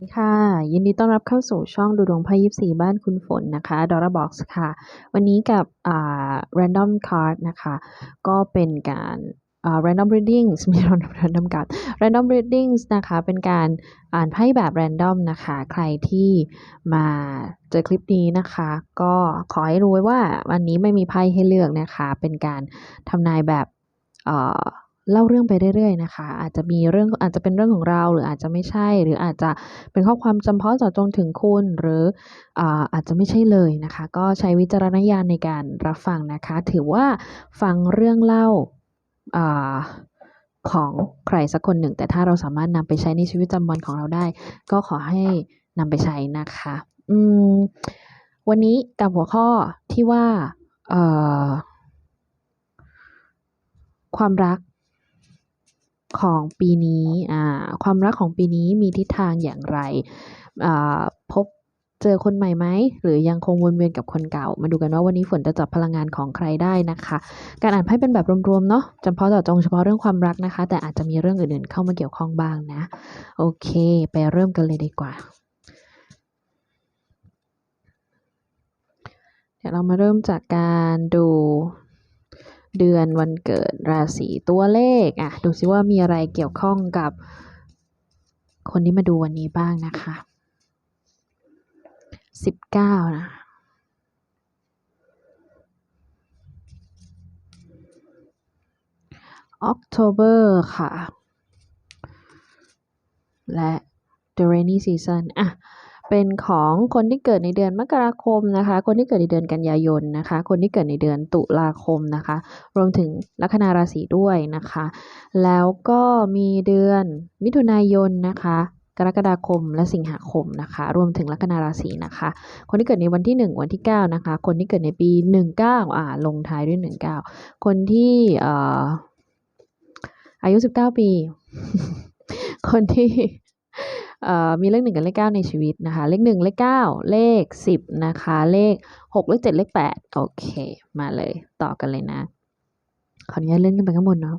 สวัสดีค่ะ ยินดีต้อนรับเข้าสู่ช่องดูดวงไพ่ยิปซีบ้านคุณฝนนะคะ Dora Box ค่ะ วันนี้กับอ่า Random Card นะคะ ก็เป็นการอ่า Random Readings ไม่ใช่ Random Card Random Readings นะคะ เป็นการอ่านไพ่แบบ Random นะคะ ใครที่มาเจอคลิปนี้นะคะ ก็ขอให้รู้ไว้ว่าวันนี้ไม่มีไพ่ให้เลือกนะคะ เป็นการทำนายแบบอ่อ เล่าเรื่องไปเรื่อยๆนะคะ อาจจะมีเรื่องอาจจะเป็นเรื่องของเรา หรืออาจจะไม่ใช่ หรืออาจจะเป็นข้อความจำเพาะเจาะจงถึงคุณ หรืออาจจะไม่ใช่เลยนะคะ ก็ใช้วิจารณญาณในการรับฟังนะคะ ถือว่าฟังเรื่องเล่าของใครสักคนหนึ่ง แต่ถ้าเราสามารถนำไปใช้ในชีวิตประจำวันของเราได้ ก็ขอให้นำไปใช้นะคะ อืมวันนี้กับหัวข้อที่ว่าความรัก ของปีนี้อ่าความรักของปีนี้มีทิศทางอย่างไรอ่าพบเจอคนใหม่ไหมหรือยังคงวนเวียนกับคนเก่า มาดูกันว่าวันนี้ฝนจะจับพลังงานของใครได้นะคะ การอ่านไพ่เป็นแบบรวมๆเนาะจำเพาะเจาะจงเฉพาะเรื่องความรักนะคะ แต่อาจจะมีเรื่องอื่นๆเข้ามาเกี่ยวข้องบ้างนะ โอเค ไปเริ่มกันเลยดีกว่า เดี๋ยวเรามาเริ่มจากการดู เดือนวันเกิดราศีตัวเลขอะดูซิว่ามีอะไรเกี่ยวข้องกับ คนที่มาดูวันนี้บ้างนะคะสิบเก้านะ October ค่ะ และ The Rainy Season อะ เป็นของคนที่เกิดในเดือนมกราคมนะคะ คนที่เกิดในเดือนกันยายนนะคะ คนที่เกิดในเดือนตุลาคมนะคะ รวมถึงลัคนาราศีด้วยนะคะ แล้วก็มีเดือนมิถุนายนนะคะกรกฎาคมและสิงหาคมนะคะ รวมถึงลัคนาราศีนะคะ คนที่เกิดในวันที่ 1 วันที่ 9 นะคะ คนที่เกิดในปี 19อ่าลงท้ายด้วย 19 คนที่เอ่ออายุ 19 ปี คนที่ มีเลขหนึ่งกับเลขเก้าในชีวิตนะคะ เลขหนึ่งเลขเก้าเลขสิบนะคะ เลขหกเลขเจ็ดเลขแปดโอเค มาเลยต่อกันเลยนะ ขออนุญาตเลื่อนขึ้นไปข้างบนเนาะ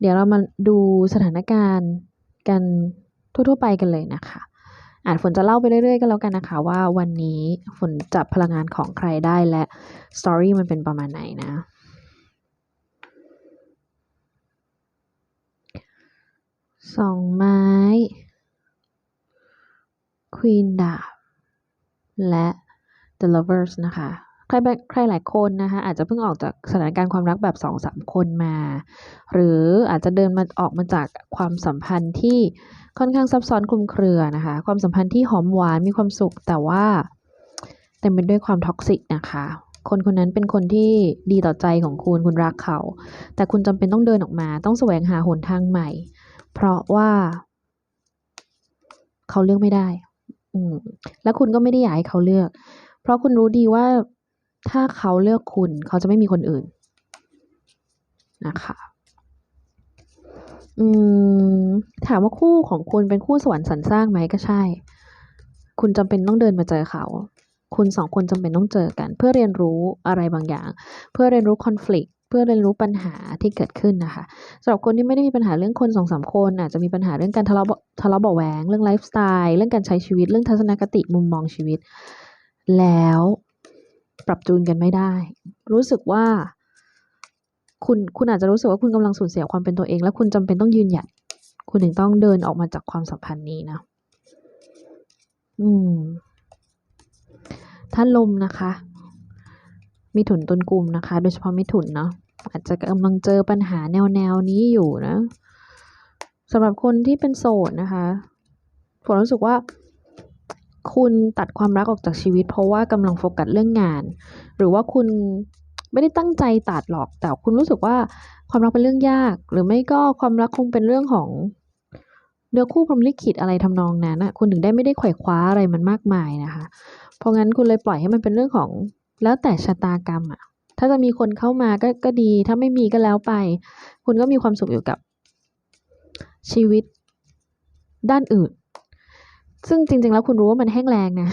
เดี๋ยวเรามาดูสถานการณ์กันทั่วๆไปกันเลยนะคะอ่านฝนจะเล่าไปเรื่อยๆกันแล้วกันนะคะว่าวันนี้ฝนจับพลังงานของใครได้และสตอรี่มันเป็นประมาณไหนนะสองไม้ Queen ดาบและ The Lovers นะคะ ใครใครหลายคนนะคะอาจจะเพิ่งออกจากสถานการณ์ความรักแบบสองสามคนมา หรืออาจจะเดินมาออกมาจากความสัมพันธ์ที่ค่อนข้างซับซ้อนคลุมเครือนะคะ ความสัมพันธ์ที่หอมหวานมีความสุขแต่ว่าเต็มไปด้วยความท็อกซิกนะคะคนคนนั้นเป็นคนที่ดีต่อใจของคุณคุณรักเขา แต่คุณจำเป็นต้องเดินออกมา ต้องแสวงหาหนทางใหม่ เพราะว่า เขาเลือกไม่ได้ อืม แล้วคุณก็ไม่ได้อยากให้เขาเลือก เพราะคุณรู้ดีว่าถ้าเขาเลือกคุณ เขาจะไม่มีคนอื่น นะคะ อืม ถามว่าคู่ของคุณเป็นคู่สวรรค์สรรสร้างไหมก็ใช่ คุณจำเป็นต้องเดินมาเจอเขา คุณสองคนจำเป็นต้องเจอกัน เพื่อเรียนรู้อะไรบางอย่าง เพื่อเรียนรู้คอน FLICT เพื่อเรียนรู้ปัญหาที่เกิดขึ้นนะคะสำหรับคนที่ไม่ได้มีปัญหาเรื่องคนสองสามคนอาจจะมีปัญหาเรื่องการทะเลาะทะเลาะเบาแหวงเรื่องไลฟ์สไตล์เรื่องการใช้ชีวิตเรื่องทัศนคติมุมมองชีวิต แล้วปรับจูนกันไม่ได้ รู้สึกว่า คุณคุณอาจจะรู้สึกว่าคุณกำลังสูญเสียความเป็นตัวเอง และคุณจำเป็นต้องยืนหยัดคุณถึงต้องเดินออกมาจากความสัมพันธ์นี้นะ อืมถ้าลมนะคะ มีถุนตุนกลุ่มนะคะ โดยเฉพาะมิถุนเนาะอาจจะกำลังเจอปัญหาแนวแนวนี้อยู่นะสำหรับคนที่เป็นโสดนะคะผมรู้สึกว่า คุณตัดความรักออกจากชีวิต เพราะว่ากำลังโฟกัสเรื่องงาน หรือว่าคุณไม่ได้ตั้งใจตัดหรอก แต่คุณรู้สึกว่าความรักเป็นเรื่องยาก หรือไม่ก็ความรักคงเป็นเรื่องของเนื้อคู่พรหมลิขิตอะไรทำนองนั้นนะคุณถึงได้ไม่ได้ไขว่คว้าอะไรมันมากมายนะคะ เพราะงั้นคุณเลยปล่อยให้มันเป็นเรื่องของ แล้วแต่ชะตากรรมอะถ้าจะมีคนเข้ามาก็ก็ดี ถ้าไม่มีก็แล้วไป คุณก็มีความสุขอยู่กับชีวิตด้านอื่น ซึ่งจริง ๆ แล้วคุณรู้ว่ามันแห้งแรงนะ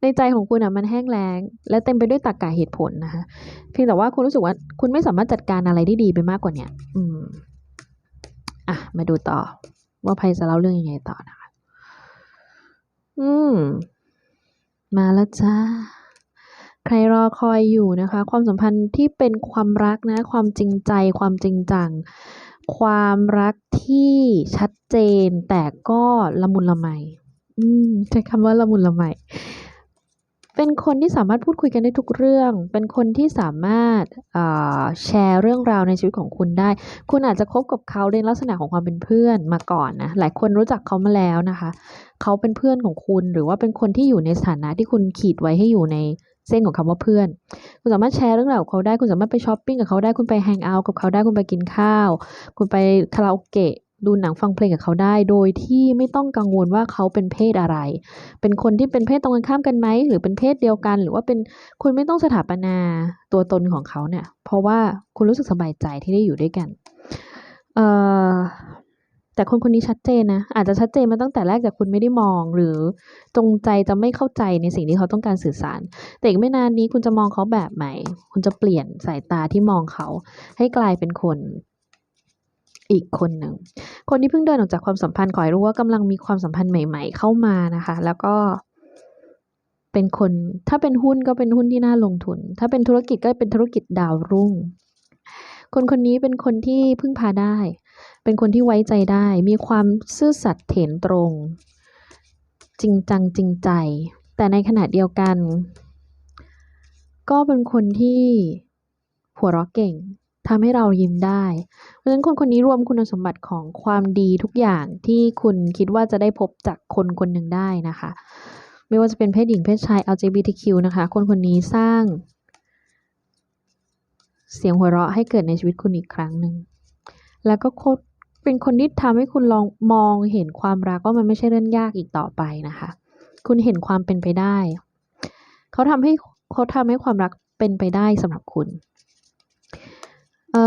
ในใจของคุณอะมันแห้งแรง และเต็มไปด้วยตรรกะเหตุผลนะคะ เพียงแต่ว่าคุณรู้สึกว่าคุณไม่สามารถจัดการอะไรได้ดีไปมากกว่าเนี้ยอืม อะ มาดูต่อ ว่าไพจะเล่าเรื่องยังไงต่อนะคะ อืม มาแล้วจ้า ใครรอคอยอยู่นะคะ ความสัมพันธ์ที่เป็นความรักนะ ความจริงใจ ความจริงจัง ความรักที่ชัดเจน แต่ก็ละมุนละไมอืมใช้คำว่าละมุนละไมเป็นคนที่สามารถพูดคุยกันได้ทุกเรื่อง เป็นคนที่สามารถาแชร์เรื่องราวในชีวิตของคุณได้ คุณอาจจะคบกับเขาในลักษณะของความเป็นเพื่อนมาก่อนนะ หลายคนรู้จักเขามาแล้วนะคะ เขาเป็นเพื่อนของคุณ หรือว่าเป็นคนที่อยู่ในสถานะที่คุณขีดไว้ให้อยู่ใน เส้นของคำว่าเพื่อน คุณสามารถแชร์เรื่องราวกับเขาได้ คุณสามารถไปช้อปปิ้งกับเขาได้ คุณไปแฮงเอาท์กับเขาได้ คุณไปกินข้าว คุณไปคาราโอเกะ ดูหนังฟังเพลงกับเขาได้ โดยที่ไม่ต้องกังวลว่าเขาเป็นเพศอะไร เป็นคนที่เป็นเพศตรงกันข้ามกันไหม หรือเป็นเพศเดียวกัน หรือว่าเป็น คุณไม่ต้องสถาปนาตัวตนของเขาเนี่ย เพราะว่าคุณรู้สึกสบายใจที่ได้อยู่ด้วยกัน เอ่อ แต่คนคนนี้ชัดเจนนะ อาจจะชัดเจนมาตั้งแต่แรกแต่คุณไม่ได้มอง หรือจงใจจะไม่เข้าใจในสิ่งที่เขาต้องการสื่อสาร แต่อีกไม่นานนี้คุณจะมองเขาแบบใหม่ คุณจะเปลี่ยนสายตาที่มองเขา ให้กลายเป็นคนอีกคนหนึ่ง คนที่เพิ่งเดินออกจากความสัมพันธ์ขอให้รู้ว่ากำลังมีความสัมพันธ์ใหม่ ๆ เข้ามานะคะ แล้วก็เป็นคน ถ้าเป็นหุ้นก็เป็นหุ้นที่น่าลงทุน ถ้าเป็นธุรกิจก็เป็นธุรกิจดาวรุ่ง คนคนนี้เป็นคนที่พึ่งพาได้ เป็นคนที่ไว้ใจได้ มีความซื่อสัตย์เถนตรง จริงจังจริงใจ แต่ในขณะเดียวกัน ก็เป็นคนที่หัวเราะเก่งทำให้เรายิ้มได้ เพราะฉะนั้นคนคนนี้รวมคุณสมบัติของความดีทุกอย่างที่คุณคิดว่าจะได้พบจากคนคนหนึ่งได้นะคะ ไม่ว่าจะเป็นเพศหญิงเพศชาย LGBTQ นะคะ คนคนนี้สร้าง เสียงหัวเราะให้เกิดในชีวิตคุณอีกครั้งหนึ่ง แล้วก็โคตร เป็นคนที่ทำให้คุณลองมองเห็นความรักว่ามันไม่ใช่เรื่องยากอีกต่อไปนะคะ คุณเห็นความเป็นไปได้ เขาทำให้เขาทำให้ความรักเป็นไปได้สำหรับคุณ เอ่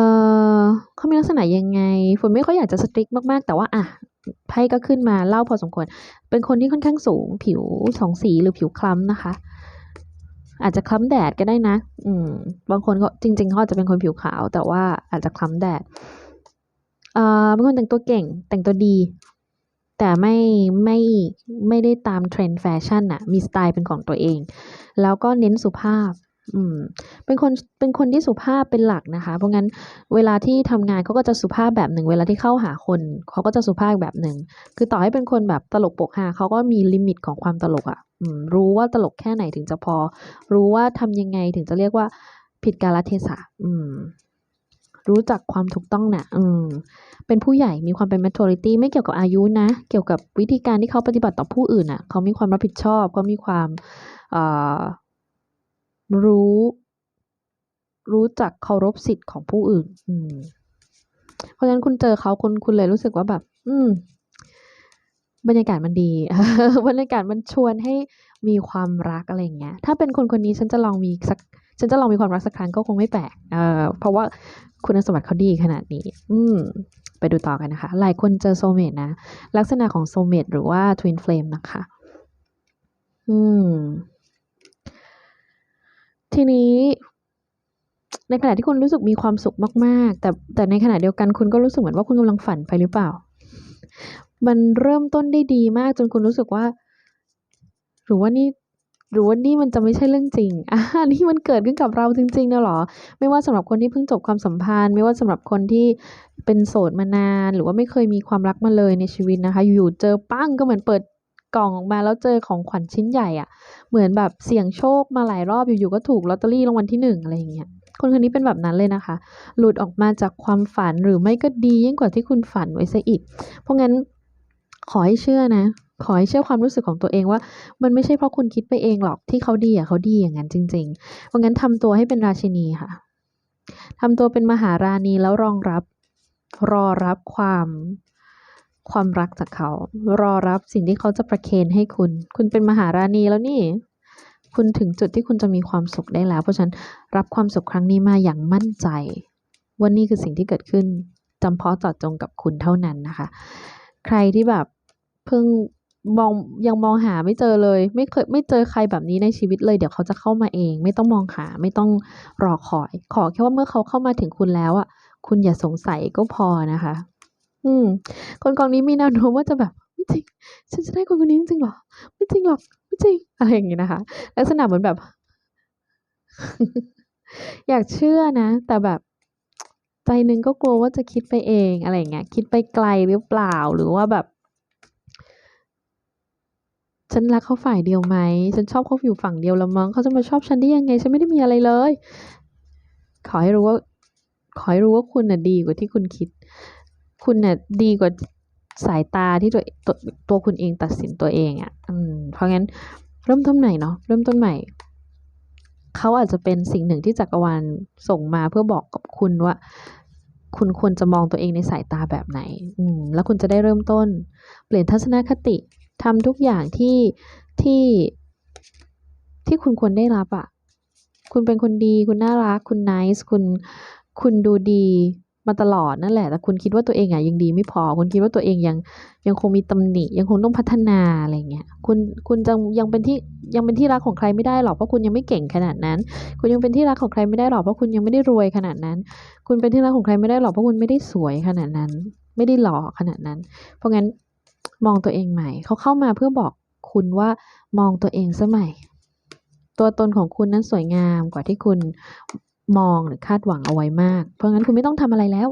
อเขามีลักษณะยังไงฝนไม่ค่อยอยากจะสตริกมาก ๆ แต่ว่าอะไพ่ก็ขึ้นมาเล่าพอสมควร เป็นคนที่ค่อนข้างสูง ผิวสองสีหรือผิวคล้ำนะคะ อาจจะคล้ำแดดก็ได้นะ อืม บางคนก็จริงๆเขาอาจจะเป็นคนผิวขาว แต่ว่าอาจจะคล้ำแดด เอ่อเป็นคนแต่งตัวเก่งแต่งตัวดี แต่ไม่ไม่ไม่ได้ตาม trend แฟชั่นน่ะมีสไตล์เป็นของตัวเอง แล้วก็เน้นสุภาพอืมเป็นคนเป็นคนที่สุภาพเป็นหลักนะคะ เพราะงั้นเวลาที่ทำงานเขาก็จะสุภาพแบบหนึ่ง เวลาที่เข้าหาคนเขาก็จะสุภาพแบบหนึ่ง คือต่อให้เป็นคนแบบตลกโปกฮาเขาก็มีลิมิตของความตลกอะอืมรู้ว่าตลกแค่ไหนถึงจะพอ รู้ว่าทำยังไงถึงจะเรียกว่าผิดกาลเทศะ อืม รู้จักความถูกต้องน่ะอืมเป็นผู้ใหญ่มีความเป็น maturity ไม่เกี่ยวกับอายุนะ เกี่ยวกับวิธีการที่เขาปฏิบัติต่อผู้อื่นน่ะ เขามีความรับผิดชอบเขามีความรู้ รู้จักเคารพสิทธิ์ของผู้อื่น อืม เพราะฉะนั้นคุณเจอเขาคุณคุณเลยรู้สึกว่าแบบ อืม บรรยากาศมันดีบรรยากาศมันชวนให้มีความรักอะไรอย่างเงี้ย ถ้าเป็นคนคนนี้ฉันจะลองมีสัก ฉันจะลองมีความรักสักครั้งก็คงไม่แปลกเออเพราะว่าคุณสมบัติเขาดีขนาดนี้ อืมไปดูต่อกันนะคะ หลายคนเจอ soulmate นะ ลักษณะของ soulmate หรือว่า twin flame นะคะ อืม ทีนี้ในขณะที่คุณรู้สึกมีความสุขมาก ๆ แต่แต่ในขณะเดียวกันคุณก็รู้สึกเหมือนว่าคุณกำลังฝันไปหรือเปล่า มันเริ่มต้นได้ดีมากจนคุณรู้สึกว่า หรือว่านี่ หรือว่านี่มันจะไม่ใช่เรื่องจริงอานี่มันเกิดขึ้นกับเราจริงๆนะหรอ ไม่ว่าสำหรับคนที่เพิ่งจบความสัมพันธ์ ไม่ว่าสำหรับคนที่เป็นโสดมานาน หรือว่าไม่เคยมีความรักมาเลยในชีวิตนะคะ อยู่ๆเจอปั้งก็เหมือนเปิดกล่องออกมาแล้วเจอของขวัญชิ้นใหญ่อะเหมือนแบบเสี่ยงโชคมาหลายรอบอยู่ๆก็ถูกลอตเตอรี่รางวัลที่1อะไรอย่างเงี้ยคนคนนี้เป็นแบบนั้นเลยนะคะ หลุดออกมาจากความฝันหรือไม่ก็ดียิ่งกว่าที่คุณฝันไว้เสียอีก เพราะงั้นขอให้เชื่อนะ ขอให้เชื่อความรู้สึกของตัวเองว่า มันไม่ใช่เพราะคุณคิดไปเองหรอกที่เขาดีอะเขาดีอย่างงั้นจริงๆเพราะงั้นทำตัวให้เป็นราชินีค่ะทำตัวเป็นมหาราณีแล้วรองรับ รอรับความความรักจากเขา รอรับสิ่งที่เขาจะประเคนให้คุณ คุณเป็นมหาราณีแล้วนี่ คุณถึงจุดที่คุณจะมีความสุขได้แล้ว เพราะฉะนั้นรับความสุขครั้งนี้มาอย่างมั่นใจว่านี่คือสิ่งที่เกิดขึ้นจำเพาะเจาะจงกับคุณเท่านั้นนะคะ ใครที่แบบเพิ่ง มองยังมองหาไม่เจอเลย ไม่เคยไม่เจอใครแบบนี้ในชีวิตเลย เดี๋ยวเขาจะเข้ามาเอง ไม่ต้องมองหาไม่ต้องรอคอย ขอแค่ว่าเมื่อเขาเข้ามาถึงคุณแล้วอะ คุณอย่าสงสัยก็พอนะคะ อืม คนกองนี้มีแนวโน้มว่าจะแบบไม่จริง ฉันจะได้คนคนนี้จริงหรอไม่จริงหรอกไม่จริงอะไรอย่างงี้นะคะ ลักษณะเหมือนแบบ อยากเชื่อนะ แต่แบบใจหนึ่งก็กลัวว่าจะคิดไปเองอะไรอย่างเงี้ยคิดไปไกลหรือเปล่าหรือว่าแบบ ฉันรักเขาฝ่ายเดียวไหม ฉันชอบเขาอยู่ฝั่งเดียวแล้วมั้งเขาจะมาชอบฉันได้ยังไง ฉันไม่ได้มีอะไรเลย ขอให้รู้ว่า ขอให้รู้ว่าคุณน่ะดีกว่าที่คุณคิด คุณน่ะดีกว่าสายตาที่ตัวตัวตัวคุณเองตัดสินตัวเองอะ่ะ อืม เพราะงั้น เริ่มต้นใหม่เนาะ เริ่มต้นใหม่ เขาอาจจะเป็นสิ่งหนึ่งที่จักรวาลส่งมาเพื่อบอกกับคุณว่า คุณควรจะมองตัวเองในสายตาแบบไหน อืม แล้วคุณจะได้เริ่มต้น เปลี่ยนทัศนคติ ทำทุกอย่างที่ที่ที่คุณควรได้รับอะ่ะ คุณเป็นคนดี คุณน่ารัก คุณ nice คุณ คุณดูดีมาตลอดนั่นแหละ แต่คุณคิดว่าตัวเองอะยังดีไม่พอ คุณคิดว่าตัวเองยังยังคงมีตำหนิ ยังคงต้องพัฒนาอะไรเงี้ย คุณคุณจะยังเป็นที่ยังเป็นที่รักของใครไม่ได้หรอกเพราะคุณยังไม่เก่งขนาดนั้น คุณยังเป็นที่รักของใครไม่ได้หรอกเพราะคุณยังไม่ได้รวยขนาดนั้น คุณเป็นที่รักของใครไม่ได้หรอกเพราะคุณไม่ได้สวยขนาดนั้น ไม่ได้หล่อขนาดนั้น เพราะงั้น มองตัวเองใหม่ เขาเข้ามาเพื่อบอกคุณว่ามองตัวเองซะใหม่ ตัวตนของคุณนั้นสวยงามกว่าที่คุณมองหรือคาดหวังเอาไว้มาก เพราะงั้นคุณไม่ต้องทำอะไรแล้ว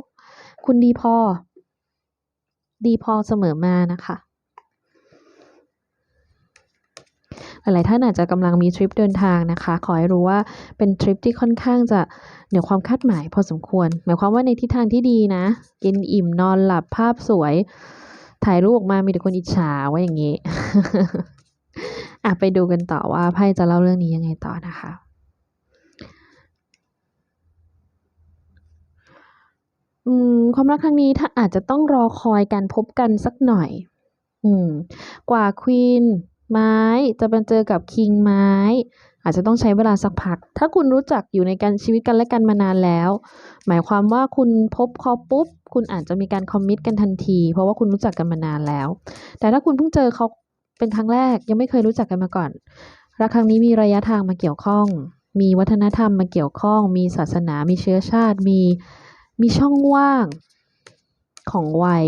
คุณดีพอ ดีพอเสมอมานะคะ หลายๆท่านอาจจะกำลังมีทริปเดินทางนะคะ ขอให้รู้ว่าเป็นทริปที่ค่อนข้างจะเหนือความคาดหมายพอสมควร หมายความว่าในทิศทางที่ดีนะ กินอิ่มนอนหลับภาพสวย ถ่ายรูปออกมามีแต่คนอิจฉาว่าอย่างนี้ อะไปดูกันต่อว่าไพ่จะเล่าเรื่องนี้ยังไงต่อนะคะ อืม ความรักครั้งนี้ถ้าอาจจะต้องรอคอยการพบกันสักหน่อย อืม กว่าควีนไม้จะมาเจอกับคิงไม้ อาจจะต้องใช้เวลาสักพัก ถ้าคุณรู้จักอยู่ในการชีวิตกันและกันมานานแล้ว หมายความว่าคุณพบเขาปุ๊บ คุณอาจจะมีการคอมมิตกันทันที เพราะว่าคุณรู้จักกันมานานแล้ว แต่ถ้าคุณเพิ่งเจอเขาเป็นครั้งแรกยังไม่เคยรู้จักกันมาก่อน รักครั้งนี้มีระยะทางมาเกี่ยวข้อง มีวัฒนธรรมมาเกี่ยวข้อง มีศาสนา มีเชื้อชาติ มีมีช่องว่างของวัย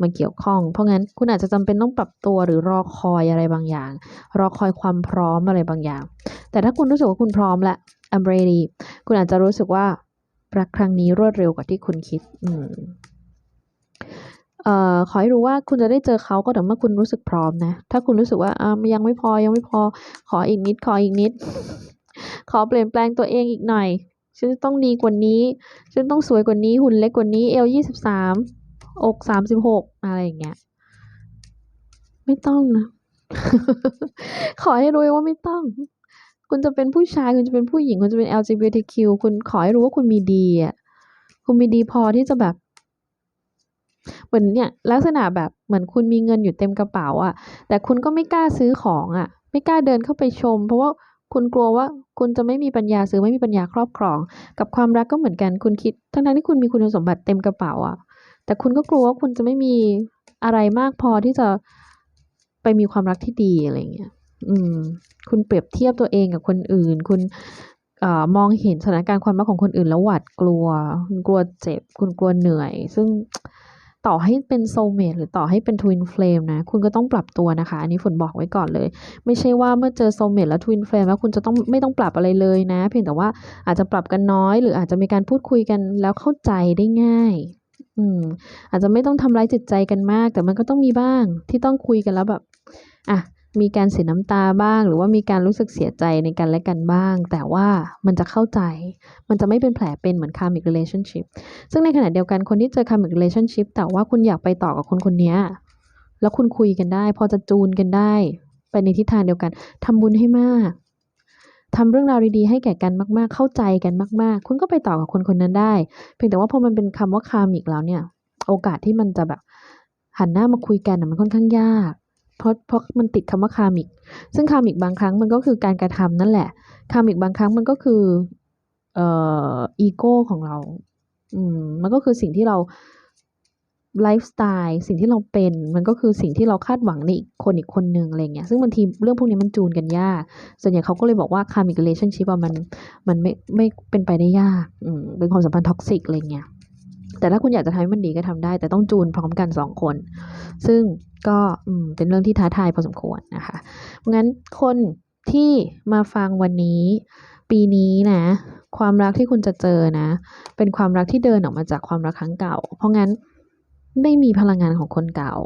มาเกี่ยวข้อง เพราะงั้นคุณอาจจะจำเป็นต้องปรับตัวหรือรอคอยอะไรบางอย่าง รอคอยความพร้อมอะไรบางอย่าง แต่ถ้าคุณรู้สึกว่าคุณพร้อมแล้ว I'm ready คุณอาจจะรู้สึกว่ารักครั้งนี้รวดเร็วกว่าที่คุณคิดอืมเอ่อขอให้รู้ว่าคุณจะได้เจอเขาก็แต่เมื่อคุณรู้สึกพร้อมนะ ถ้าคุณรู้สึกว่าอ่ายังไม่พอยังไม่พอ ขออีกนิด ขออีกนิด ขอเปลี่ยนแปลงตัวเองอีกหน่อย ฉันต้องดีกว่านี้ ฉันต้องสวยกว่านี้หุ่นเล็กกว่านี้เอวยี่สิบสาม อกสามสิบหกอะไรอย่างเงี้ย ไม่ต้องนะ ขอให้รู้ว่าไม่ต้อง คุณจะเป็นผู้ชาย คุณจะเป็นผู้หญิง คุณจะเป็น LGBTQ คุณขอให้รู้ว่าคุณมีดีอะคุณมีดีพอที่จะแบบ เหมือนเนี่ย ลักษณะแบบเหมือนคุณมีเงินอยู่เต็มกระเป๋าอะแต่คุณก็ไม่กล้าซื้อของอะไม่กล้าเดินเข้าไปชม เพราะว่าคุณกลัวว่าคุณจะไม่มีปัญญาซื้อไม่มีปัญญาครอบครอง กับความรักก็เหมือนกันคุณคิด ทั้งๆที่คุณมีคุณสมบัติเต็มกระเป๋าอะ แต่คุณก็กลัวว่าคุณจะไม่มีอะไรมากพอที่จะไปมีความรักที่ดีอะไรอย่างเงี้ย อืม คุณเปรียบเทียบตัวเองกับคนอื่น คุณอมองเห็นสถานการณ์ความรักของคนอื่นแล้วหวาดกลัว คุณกลัวเจ็บ คุณกลัวเหนื่อย ซึ่งต่อให้เป็นโซเมตหรือต่อให้เป็นทวินเฟลมนะ คุณก็ต้องปรับตัวนะคะ อันนี้ฝนบอกไว้ก่อนเลย ไม่ใช่ว่าเมื่อเจอโซเมตแล้วทวินเฟลมแล้วคุณจะต้องไม่ต้องปรับอะไรเลยนะ เพียงแต่ว่าอาจจะปรับกันน้อย หรืออาจจะมีการพูดคุยกันแล้วเข้าใจได้ง่าย อืม อาจจะไม่ต้องทำร้ายจิตใจกันมาก แต่มันก็ต้องมีบ้าง ที่ต้องคุยกันแล้วแบบ อะ มีการเสียน้ำตาบ้าง หรือว่ามีการรู้สึกเสียใจในกันและกันบ้าง แต่ว่ามันจะเข้าใจ มันจะไม่เป็นแผลเป็นเหมือน karmic relationship ซึ่งในขณะเดียวกันคนที่เจอ karmic relationship แต่ว่าคุณอยากไปต่อกับคนคนนี้แล้วคุณคุยกันได้ พอจะจูนกันได้ ไปในทิศทางเดียวกันทำบุญให้มาก ทำเรื่องราวดีๆให้แก่กันมากๆ เข้าใจกันมาก ๆ คุณก็ไปต่อกับคนคนนั้นได้ เพียงแต่ว่าพอมันเป็นคำว่า karmic แล้วเนี่ย โอกาสที่มันจะแบบหันหน้ามาคุยกันมันค่อนข้างยาก เพราะเพราะมันติดคำว่าคามิก ซึ่งคามิกบางครั้งมันก็คือการกระทำนั่นแหละ คามิกบางครั้งมันก็คือเอ่ออีโก้ของเรา อืม มันก็คือสิ่งที่เรา ไลฟ์สไตล์สิ่งที่เราเป็นมันก็คือสิ่งที่เราคาดหวังในอีกคนอีกคนหนึ่งอะไรเงี้ยซึ่งบางทีเรื่องพวกนี้มันจูนกันยากส่วนใหญ่เขาก็เลยบอกว่า karmic relationship อะมันมันไม่ไม่เป็นไปได้ยากอืมเป็นความสัมพันธ์ท็อกซิกอะไรเงี้ยแต่ถ้าคุณอยากจะทำให้มันดีก็ทำได้ แต่ต้องจูนพร้อมกันสองคน ซึ่งก็อืมเป็นเรื่องที่ท้าทายพอสมควรนะคะงั้นคนที่มาฟังวันนี้ ปีนี้นะ ความรักที่คุณจะเจอนะ เป็นความรักที่เดินออกมาจากความรักครั้งเก่า เพราะงั้น ไม่มีพลังงานของคนเก่า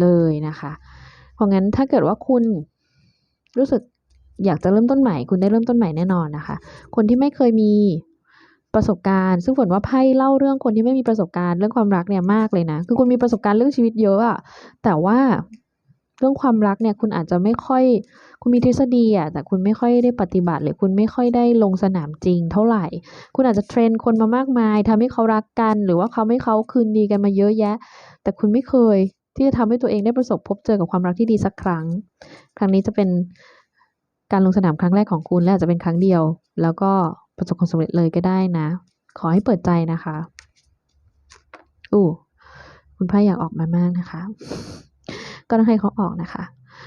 เลยนะคะ เพราะงั้นถ้าเกิดว่าคุณรู้สึกอยากจะเริ่มต้นใหม่ คุณได้เริ่มต้นใหม่แน่นอนนะคะ คนที่ไม่เคยมีประสบการณ์ ซึ่งฝนว่าไพ่เล่าเรื่องคนที่ไม่มีประสบการณ์เรื่องความรักเนี่ยมากเลยนะ คือคุณมีประสบการณ์เรื่องชีวิตเยอะอะแต่ว่าเรื่องความรักเนี่ยคุณอาจจะไม่ค่อย คุณมีทฤษฎีอะแต่คุณไม่ค่อยได้ปฏิบัติ หรือคุณไม่ค่อยได้ลงสนามจริง เท่าไหร่ คุณอาจจะเทรนคนมามากมายทำให้เขารักกัน หรือว่าเขาให้เขาคืนดีกันมาเยอะแยะ แต่คุณไม่เคยที่จะทำให้ตัวเองได้ประสบพบเจอกับความรักที่ดีสักครั้ง ครั้งนี้จะเป็นการลงสนามครั้งแรกของคุณและอาจจะเป็นครั้งเดียว แล้วก็ประสบความสำเร็จเลยก็ได้นะ ขอให้เปิดใจนะคะอู้คุณพ่ายอยากออกมามากนะคะ ก็ต้องให้เขาออกนะคะ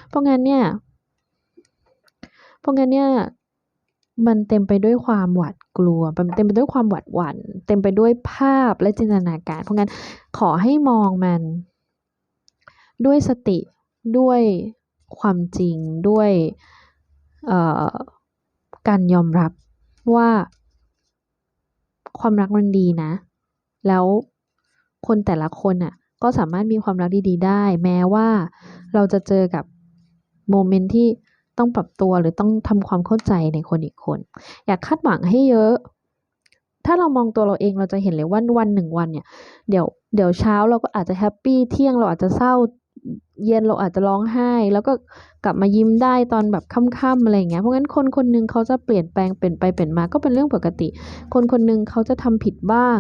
เพราะงั้นเนี่ย เพราะงั้นเนี่ยมันเต็มไปด้วยความหวาดกลัวมันเต็มไปด้วยความหวาดหวัน่น เต็มไปด้วยภาพและจินตนาการ เพราะงั้นขอให้มองมัน ด้วยสติ ด้วยความจริง ด้วยการยอมรับว่าความรักมันดีนะ แล้วคนแต่ละคนอะ ก็สามารถมีความรักดีๆได้ แม้ว่าเราจะเจอกับโมเมนต์ที่ ต้องปรับตัวหรือต้องทำความเข้าใจในคนอีกคน อยากคาดหวังให้เยอะ ถ้าเรามองตัวเราเองเราจะเห็นเลยว่าวันหนึ่งวันเนี่ย เดี๋ยวเดี๋ยวเช้าเราก็อาจจะแฮปปี้เที่ยงเราอาจจะเศร้าเย็นเราอาจจะร้องไห้ แล้วก็กลับมายิ้มได้ตอนแบบค่ำๆอะไรอย่างเงี้ยเพราะงั้นคนคนหนึ่งเขาจะเปลี่ยนแปลงเปลี่ยนไปเปลี่ยนมาก็เป็นเรื่องปกติ คนคนหนึ่งเขาจะทำผิดบ้าง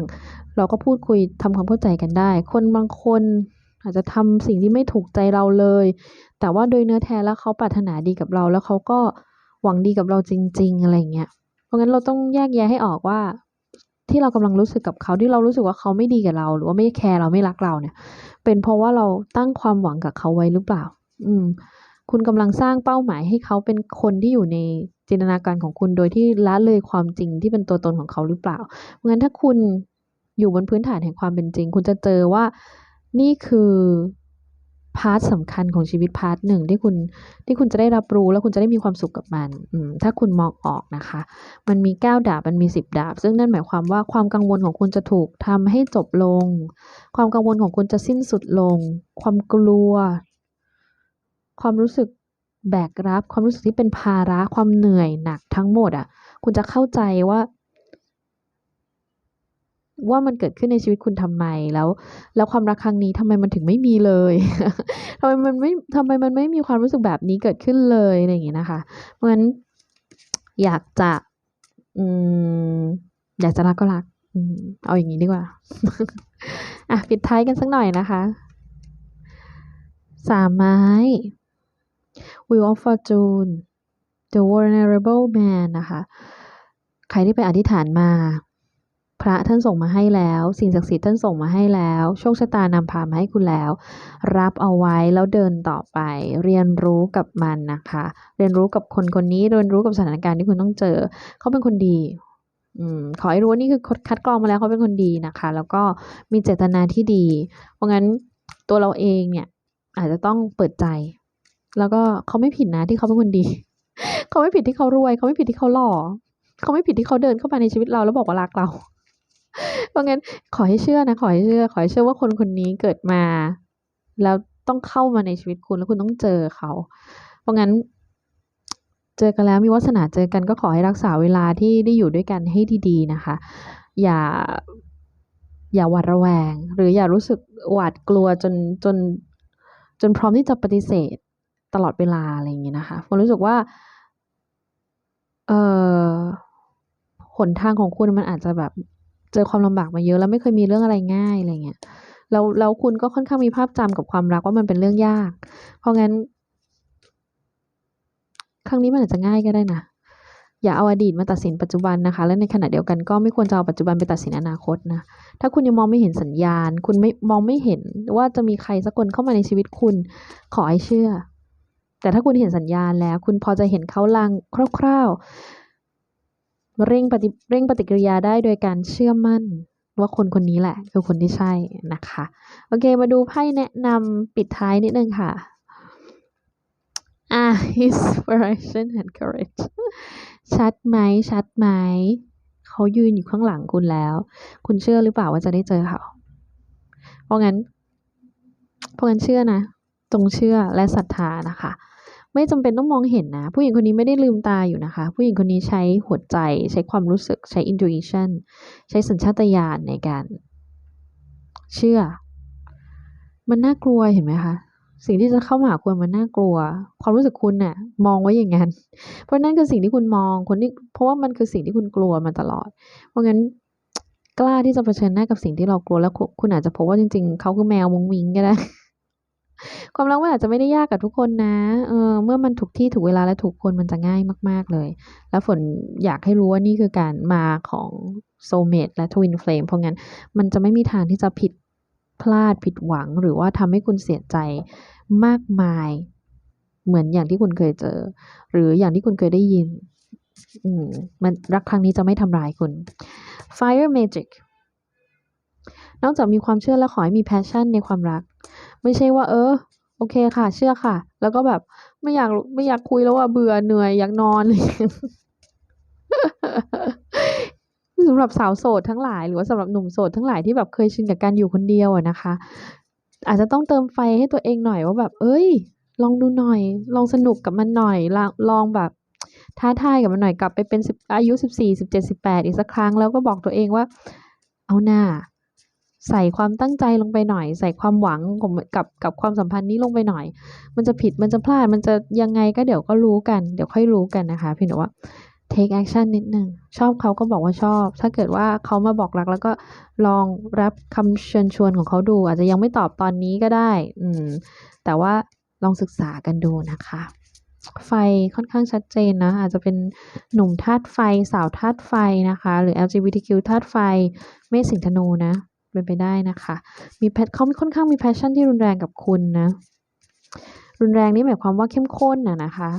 เราก็พูดคุยทำความเข้าใจกันได้ คนบางคน อาจจะทำสิ่งที่ไม่ถูกใจเราเลย แต่ว่าโดยเนื้อแท้แล้วเขาปรารถนาดีกับเรา แล้วเขาก็หวังดีกับเราจริง ๆ อะไรเงี้ย เพราะงั้นเราต้องแยกแยะให้ออกว่า ที่เรากำลังรู้สึกกับเขาที่เรารู้สึกว่าเขาไม่ดีกับเรา หรือว่าไม่แคร์เราไม่รักเราเนี่ย เป็นเพราะว่าเราตั้งความหวังกับเขาไว้หรือเปล่า อืม คุณกำลังสร้างเป้าหมายให้เขาเป็นคนที่อยู่ในจินตนาการของคุณโดยที่ละเลยความจริงที่เป็นตัวตนของเขาหรือเปล่า เพราะงั้นถ้าคุณอยู่บนพื้นฐานแห่งความเป็นจริง คุณจะเจอว่า นี่คือพาร์ทสำคัญของชีวิตพาร์ทหนึ่งที่คุณที่คุณจะได้รับรู้แล้วคุณจะได้มีความสุขกับมันอืมถ้าคุณมองออกนะคะ มันมีเก้าดาบมันมีสิบดาบ ซึ่งนั่นหมายความว่าความกังวลของคุณจะถูกทำให้จบลง ความกังวลของคุณจะสิ้นสุดลง ความกลัว ความรู้สึกแบกรับ ความรู้สึกที่เป็นภาระความเหนื่อยหนักทั้งหมดอะ คุณจะเข้าใจว่า ว่ามันเกิดขึ้นในชีวิตคุณทำไมแล้ว แล้วความรักครั้งนี้ทำไมมันถึงไม่มีเลยทำไมมันไม่ทำไมมันไม่มีความรู้สึกแบบนี้เกิดขึ้นเลยอะไรอย่างเงี้ยนะคะ เพราะฉะนั้นอยากจะ อืมอยากจะรักก็รักเอาอย่างนี้ดีกว่า อะปิดท้ายกันสักหน่อยนะคะ สามไม้ Wheel of Fortune The Vulnerable Man นะคะ ใครที่ไปอธิษฐานมา พระท่านส่งมาให้แล้ว สิ่งศักดิ์สิทธิ์ท่านส่งมาให้แล้ว โชคชะตานำพามาให้คุณแล้ว รับเอาไว้แล้วเดินต่อไป เรียนรู้กับมันนะคะ เรียนรู้กับคนคนนี้เรียนรู้กับสถานการณ์ที่คุณต้องเจอ เขาเป็นคนดีอืมขอให้รู้ว่านี่คือคัดกรองมาแล้วเขาเป็นคนดีนะคะ แล้วก็มีเจตนาที่ดี เพราะงั้นตัวเราเองเนี่ยอาจจะต้องเปิดใจ แล้วก็เขาไม่ผิดนะที่เขาเป็นคนดี เขาไม่ผิดที่เขารวย เขาไม่ผิดที่เขาหล่อเขาไม่ผิดที่เขาเดินเข้ามาในชีวิตเราแล้วบอกว่ารักเรา เพราะงั้นขอให้เชื่อนะ ขอให้เชื่อ ขอให้เชื่อว่าคนคนนี้เกิดมา แล้วต้องเข้ามาในชีวิตคุณแล้วคุณต้องเจอเขา เพราะงั้น เจอกันแล้วมีวาสนาเจอกันก็ขอให้รักษาเวลาที่ได้อยู่ด้วยกันให้ดีๆนะคะ อย่า อย่าหวาดระแวง หรืออย่ารู้สึกหวาดกลัวจนจน จนพร้อมที่จะปฏิเสธตลอดเวลาอะไรอย่างเงี้ยนะคะผมรู้สึกว่าเอ่อหนทางของคุณมันอาจจะแบบ เจอความลำบากมาเยอะแล้วไม่เคยมีเรื่องอะไรง่ายอะไรเงี้ยแล้วแล้วคุณก็ค่อนข้างมีภาพจำกับความรักว่ามันเป็นเรื่องยาก เพราะงั้น ครั้งนี้มันอาจจะง่ายก็ได้นะอย่าเอาอดีตมาตัดสินปัจจุบันนะคะ และในขณะเดียวกันก็ไม่ควรจะเอาปัจจุบันไปตัดสินอนาคตนะ ถ้าคุณยังมองไม่เห็นสัญญาณ คุณไม่มองไม่เห็นว่าจะมีใครสักคนเข้ามาในชีวิตคุณ ขอให้เชื่อ แต่ถ้าคุณเห็นสัญญาณแล้ว คุณพอจะเห็นเขาลางคร่าวๆ เร่งปฏิเร่งปฏิกิริยาได้โดยการเชื่อมั่นว่าคนคนนี้แหละคือคนที่ใช่นะคะ โอเค มาดูไพ่แนะนำปิดท้ายนิดนึงค่ะอะ inspiration and courage ชัดไหมชัดไหมเขายืนอยู่ข้างหลังคุณแล้ว คุณเชื่อหรือเปล่าว่าจะได้เจอเขา เพราะงั้น เพราะงั้นเชื่อนะ จงเชื่อและศรัทธานะคะ ไม่จำเป็นต้องมองเห็นนะ ผู้หญิงคนนี้ไม่ได้ลืมตาอยู่นะคะ ผู้หญิงคนนี้ใช้หัวใจ ใช้ความรู้สึก ใช้ intuition ใช้สัญชาตญาณในการ เชื่อ มันน่ากลัวเห็นไหมคะสิ่งที่จะเข้ามาหาคุณมันน่ากลัว ความรู้สึกคุณน่ะ มองไว้อย่างนั้น เพราะนั่นคือสิ่งที่คุณมองคนที่เพราะว่ามันคือสิ่งที่คุณกลัวมาตลอด เพราะงั้นกล้าที่จะเผชิญหน้ากับสิ่งที่เรากลัวแล้วคุคุณอาจจะพบว่าจริง ๆเขาคือแมวมุ้งมิ้งก็ได้ ความรักมันอาจจะไม่ได้ยากกับทุกคนนะเออเมื่อมันถูกที่ถูกเวลาและถูกคนมันจะง่ายมาก ๆเลย แล้วฝนอยากให้รู้ว่านี่คือการมาของโซเมตและทวินเฟลมเพราะงั้นมันจะไม่มีทางที่จะผิดพลาดผิดหวัง หรือว่าทำให้คุณเสียใจมากมาย เหมือนอย่างที่คุณเคยเจอ หรืออย่างที่คุณเคยได้ยินมมันรักครั้งนี้จะไม่ทำร้ายคุณ Fire Magic นอกจากมีความเชื่อแล้วขอให้มี passion ในความรัก ไม่ใช่ว่า เออ โอเคค่ะ เชื่อค่ะ แล้วก็แบบไม่อยากไม่อยากคุยแล้วอะเบื่อเหนื่อยอยากนอนเงี้ยสำหรับสาวโสดทั้งหลายหรือว่าสำหรับหนุ่มโสดทั้งหลายที่แบบเคยชินกับการอยู่คนเดียวอะนะคะ อาจจะต้องเติมไฟให้ตัวเองหน่อยว่าแบบ เอ้ย ลองดูหน่อย ลองสนุกกับมันหน่อยลองลองแบบท้าทายกับมันหน่อยกลับไปเป็นอายุสิบสี่สิบเจ็ดสิบแปดอีกสักครั้งแล้วก็บอกตัวเองว่า เอาหน้า ใส่ความตั้งใจลงไปหน่อย ใส่ความหวังกับกับความสัมพันธ์นี้ลงไปหน่อย มันจะผิดมันจะพลาดมันจะยังไงก็เดี๋ยวก็รู้กัน เดี๋ยวค่อยรู้กันนะคะเพียงแต่ว่า take action นิดนึงชอบเขาก็บอกว่าชอบ ถ้าเกิดว่าเขามาบอกรักแล้วก็ลองรับคำเชิญชวนของเขาดู อาจจะยังไม่ตอบตอนนี้ก็ได้ อืม แต่ว่าลองศึกษากันดูนะคะ ไฟค่อนข้างชัดเจนนะ อาจจะเป็นหนุ่มธาตุไฟ สาวธาตุไฟนะคะ หรือ LGBTQ ธาตุไฟ เมษสิงห์ธนูนะ เป็นไปได้นะคะ มีแพเขาค่อนข้างมี passion ที่รุนแรงกับคุณนะ รุนแรงนี่หมายความว่าเข้มข้นนะนะคะ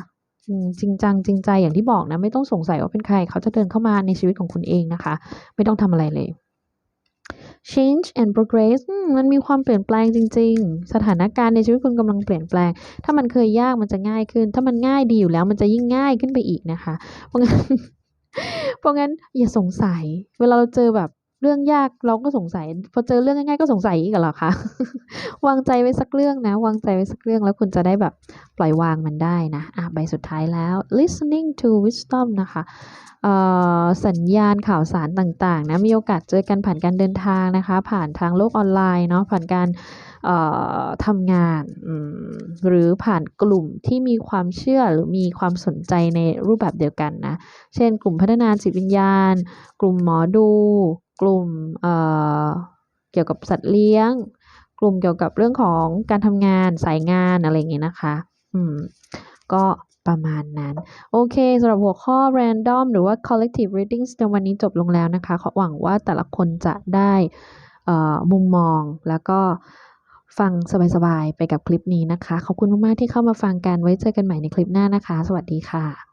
จริงจังจริงใจอย่างที่บอกนะ ไม่ต้องสงสัยว่าเป็นใคร เขาจะเดินเข้ามาในชีวิตของคุณเองนะคะ ไม่ต้องทำอะไรเลย change and progress มันมีความเปลี่ยนแปลงจริง ๆ สถานการณ์ในชีวิตคุณกำลังเปลี่ยนแปลง ถ้ามันเคยยากมันจะง่ายขึ้น ถ้ามันง่ายดีอยู่แล้วมันจะยิ่งง่ายขึ้นไปอีกนะคะ เพราะงั้นเพราะงั้นอย่าสงสัย เวลาเราเจอแบบ รื่องยากเราก็สงสัย พอเจอเรื่องง่ายๆก็สงสัยอีกเหรอคะวางใจไว้สักเรื่องนะ วางใจไว้สักเรื่องแล้วคุณจะได้แบบปล่อยวางมันได้นะอะใบสุดท้ายแล้ว listening to wisdom นะคะสัญญาณข่าวสารต่างๆนะมีโอกาสเจอกันผ่านการเดินทางนะคะ ผ่านทางโลกออนไลน์เนาะผ่านการทำงานหรือผ่านกลุ่มที่มีความเชื่อหรือมีความสนใจในรูปแบบเดียวกันนะ เช่นกลุ่มพัฒนาจิตวิญญาณ กลุ่มหมอดู กลุ่มเอ่อเกี่ยวกับสัตว์เลี้ยง กลุ่มเกี่ยวกับเรื่องของการทำงานสายงานอะไรอย่างงี้ยนะคะ อืม ก็ประมาณนั้น โอเคสำหรับหัวข้อ random หรือว่า collective readings ในวันนี้จบลงแล้วนะคะขอหวังว่าแต่ละคนจะได้เอ่อมุมมองแล้วก็ฟังสบายๆ ไปกับคลิปนี้นะคะ ขอบคุณมากๆที่เข้ามาฟังกันไว้เจอกันใหม่ในคลิปหน้านะคะ สวัสดีค่ะ